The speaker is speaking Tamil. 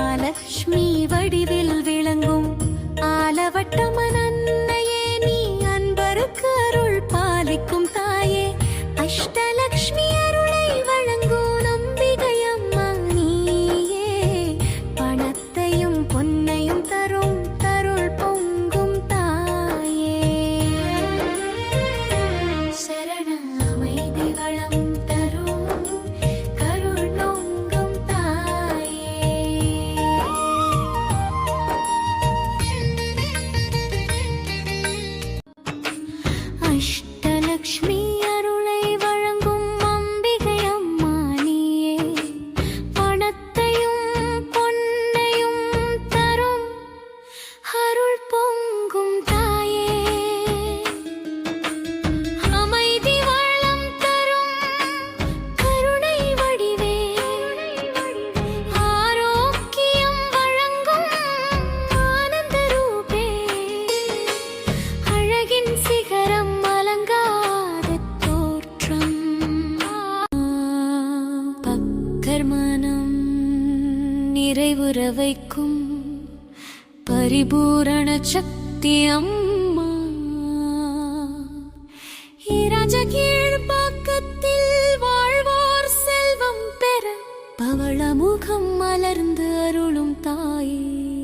மகாலட்சுமி வடிவில் விளங்கும் ஆலவட்டமா unleashed. அந்தர்மனம் நிறைவுற வைக்கும் பரிபூரண சக்தி அம்மா. கீழ்பாக்கத்தில் வாழ்வார் செல்வம் பெற பவளமுகம் மலர்ந்து அருளும் தாயே.